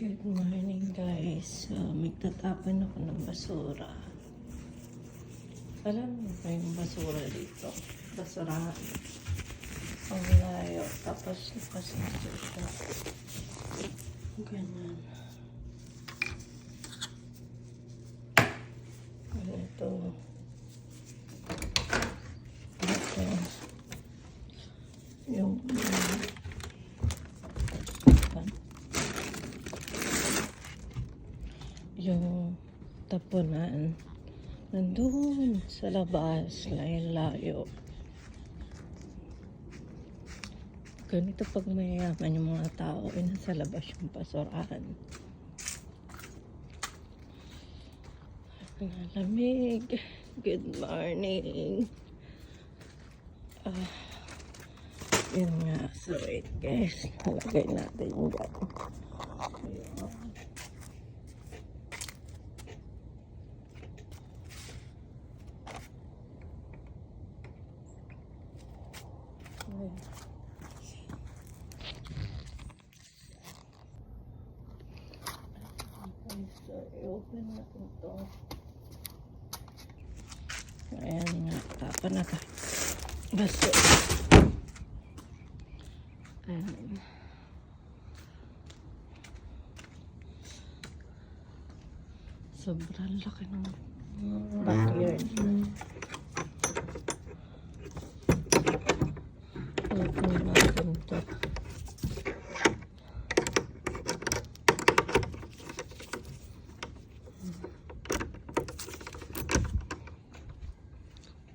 Good morning guys. So, magtatapon ako ng basura. Alam mo ba yung basura dito? Basurahan. Ang layo. Tapos nakasensyo siya. Ganyan. Ganito. Ito. Yung, yung yung tapunan. Nandun sa labas layo-layo ganito pag mayayaman yung mga tao ay nasa labas yung basurahan. Nalamig good morning. Ah yun nga so wait guys. Nalagay natin yung gano'n Okay, so i-open natin to. Ayan nga, tapa na ka. Baso. Ayan. Sobrang laki ng backyard. Open natin to.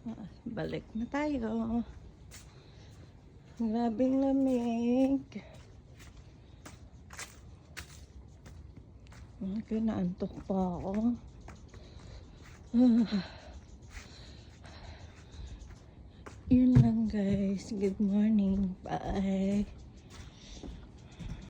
Ah, Balik na tayo. Grabing lamig. Okay, naantok pa ako. Ah. Yun lang guys. Good morning. Bye.